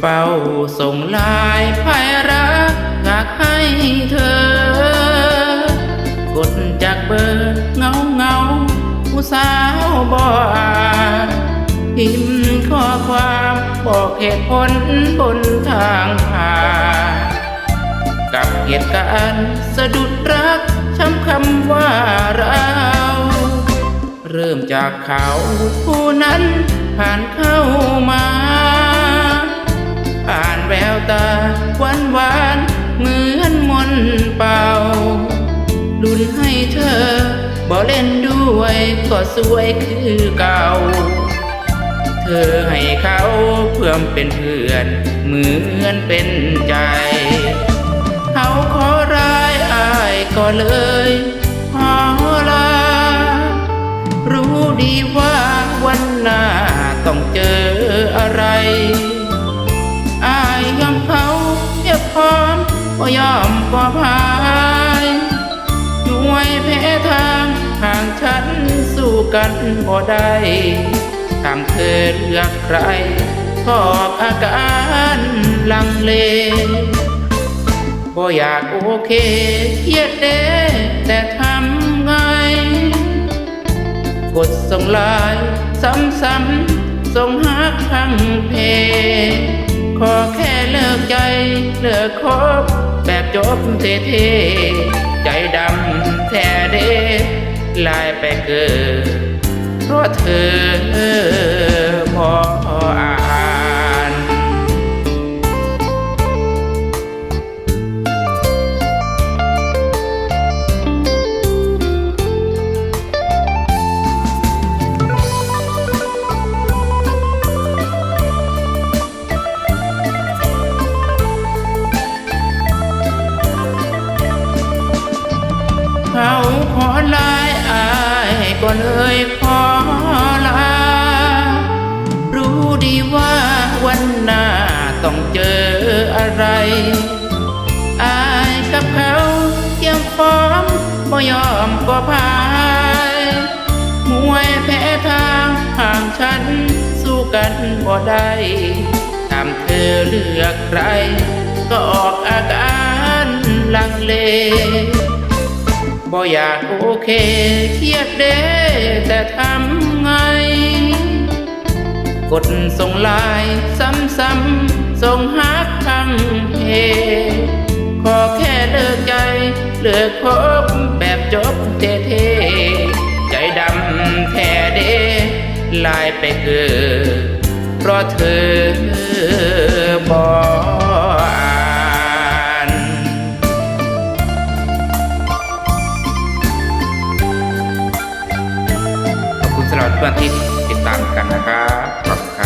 เฝ้าส่งลายภายรักอยากให้เธอ กดจากเบอร์เงาเงาผู้สาวบ่อานพิมพ์ข้อความบอกเหตุผลบนทางผ่านกับเหตุการณ์สะดุดรักช้ำคำว่าเราเริ่มจากเขาผู้นั้นผ่านเข้ามา ตาหวานหวานเหมือนมนเป่าลุนให้เธอบ่เล่นด้วยก็สวยคือเก่า เธอให้เขาเพื่อมเป็นเพื่อนเหมือนเป็นใจ เขาขอร้ายอายก็เลยขอลา รู้ดีว่าวันหน้าต้องเจออะไร ก็ยอมก็พายหน่วยแพ้ทางห่างฉันสู้กันบ่ได้ตามเธอเลือกใครก็ออกอาการลังเลบ่อยากโอเคเครียดเด้แต่ทำไง กดส่งไลน์ซ้ำๆส่งฮักทั้งเพ ขอแค่เลิกใจ เลิกคบแบบจบเท่ๆใจดำแท้เด้ลายไปเกิดเพราะเธอ ก็เลยขอลา รู้ดีว่าวันหน้าต้องเจออะไร อายกับเขาเทียมพร้อมบ่ยอมก็พายมวยแพ้ทางห่างฉันสู้กันบ่ได้ตามเธอเลือกใคร ก็ออกอาการลังเล บ่อยากโอเคเครียดเด้แต่ทำไง กดส่งไลน์ซ้ำๆส่งฮักทั้งเพขอแค่เลิกใจ เลิกคบแบบจบเท่ๆใจดำแท้เด้ลายไปเกิดเพราะเธอบอ่ ขอบคุณสำหรับเพื่อนที่ติดตามกันนะครับ